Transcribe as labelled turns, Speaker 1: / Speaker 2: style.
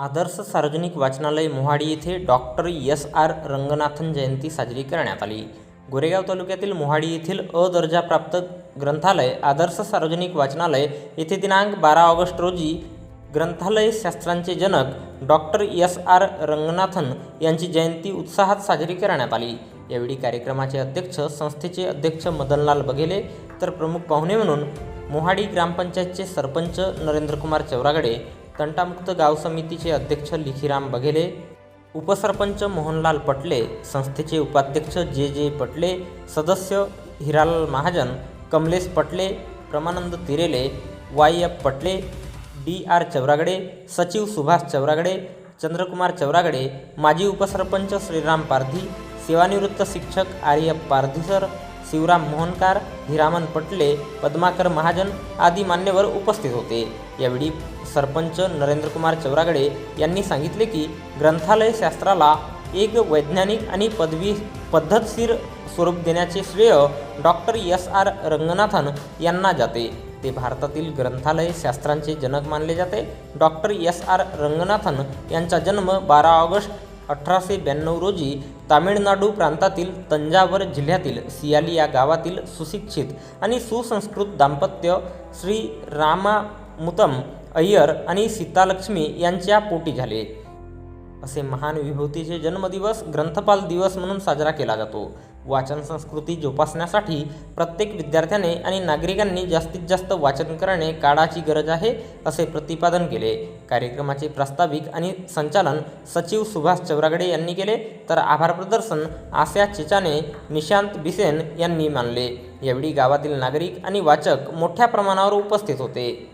Speaker 1: आदर्श सार्वजनिक वाचनालय मोहाडी येथे डॉक्टर एस आर रंगनाथन जयंती साजरी करण्यात आली. गोरेगाव तालुक्यातील मोहाडी येथील अ दर्जाप्राप्त ग्रंथालय आदर्श सार्वजनिक वाचनालय येथे दिनांक बारा ऑगस्ट रोजी ग्रंथालय शास्त्रांचे जनक डॉक्टर एस आर रंगनाथन यांची जयंती उत्साहात साजरी करण्यात आली. यावेळी कार्यक्रमाचे अध्यक्ष संस्थेचे अध्यक्ष मदनलाल बघेले तर प्रमुख पाहुणे म्हणून मोहाडी ग्रामपंचायतचे सरपंच नरेंद्रकुमार चौरागडे तंटामुक्त गाव समितीचे अध्यक्ष लिखीराम बघेले उपसरपंच मोहनलाल पटले संस्थेचे उपाध्यक्ष जे जे पटले सदस्य Hiralal Mahajan Kamlesh Patle Pramanand Tirele Y F Patle D R Chauragade सचिव सुभाष चौरागडे चंद्रकुमार चौरागडे माजी उपसरपंच श्रीराम पारधी सेवानिवृत्त शिक्षक आर्यप पारधीसर शिवराम मोहनकार हिरामन पटले पद्माकर महाजन आदी मान्यवर उपस्थित होते. यावेळी सरपंच नरेंद्रकुमार चौरागडे यांनी सांगितले की ग्रंथालय शास्त्राला एक वैज्ञानिक आणि पदवी पद्धतशीर स्वरूप देण्याचे श्रेय डॉक्टर एस. आर. रंगनाथन यांना जाते. ते भारतातील ग्रंथालय शास्त्रांचे जनक मानले जाते. Doctor S. आर. रंगनाथन यांचा जन्म बारा ऑगस्ट अठराशे ब्याण्णव रोजी तामिळनाडू प्रांतातील तंजावर जिल्ह्यातील सियाली या गावातील सुशिक्षित आणि सुसंस्कृत दाम्पत्य श्री रामामुतम अय्यर आणि सीतालक्ष्मी यांच्या पोटी झाले. असे महान विभूतीचे जन्मदिवस ग्रंथपाल दिवस म्हणून साजरा केला जातो. वाचन संस्कृती जोपासण्यासाठी प्रत्येक विद्यार्थ्याने आणि नागरिकांनी जास्तीत जास्त वाचन करणे काळाची गरज आहे असे प्रतिपादन केले. कार्यक्रमाचे प्रास्ताविक आणि संचालन सचिव सुभाष चौरागडे यांनी केले. तर आभार प्रदर्शन आस्या चिचाने निशांत बिसेन यांनी मानले. यावेळी गावातील नागरिक आणि वाचक मोठ्या प्रमाणावर उपस्थित होते.